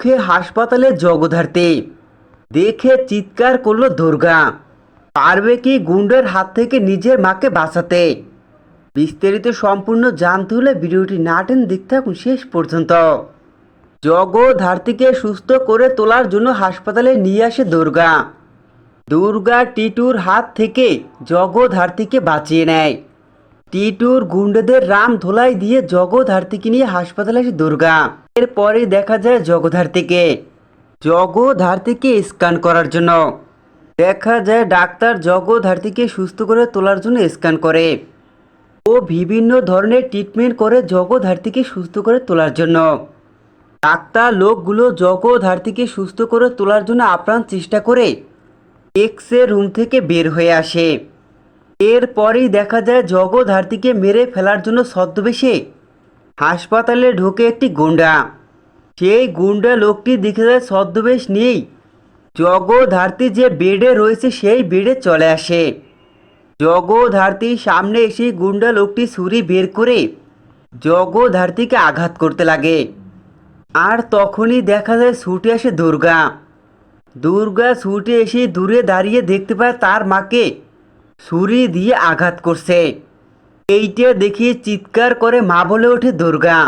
মুখে হাসপাতালে জগধার্তে দেখে চিৎকার করল দুর্গা। পারবে কি গুন্ডের হাত থেকে নিজের মাকে বাঁচাতে? বিস্তারিত সম্পূর্ণ জানতে হলে ভিডিওটি না টেন দেখতে থাকুন শেষ পর্যন্ত। জগধার্তীকে সুস্থ করে তোলার জন্য হাসপাতালে নিয়ে আসে দুর্গা। দুর্গা টিটুর হাত থেকে জগধার্তীকে বাঁচিয়ে নেয়। টিটুর গুন্ডেদের রাম ধোলাই দিয়ে জগধার্তীকে নিয়ে হাসপাতালে আসে দুর্গা। এরপরে দেখা যায় জগধার্তীকে জগধার্তীকে স্ক্যান করার জন্য। দেখা যায় ডাক্তার জগধার্তীকে সুস্থ করে তোলার জন্য স্ক্যান করে। ও বিভিন্ন ধরনের ট্রিটমেন্ট করে জগধার্তীকে সুস্থ করে তোলার জন্য। ডাক্তার লোকগুলো জগধার্তীকে সুস্থ করে তোলার জন্য আপ্রাণ চেষ্টা করে এক্সের রুম থেকে বের হয়ে আসে। এরপরেই দেখা যায় জগধার্তীকে মেরে ফেলার জন্য ছদ্মবেশে। হাসপাতালে ঢোকে একটি গুন্ডা। সেই গুন্ডা লোকটি দেখে যায় ছদ্মবেশ নিয়েই জগধার্তী যে বেডে রয়েছে সেই বেডে চলে আসে। জগধার্তীর সামনে এসে গুন্ডা লোকটি ছুরি বের করে জগধার্তীকে আঘাত করতে লাগে। আর তখনই দেখা যায় ছুটে আসে দুর্গা। দুর্গা ছুটে এসে দূরে দাঁড়িয়ে দেখতে পায় তার মাকে। ছুরি দিয়ে আঘাত করছে। এইটা দেখি চিৎকার করে মা বলে ওঠে দুর্গা।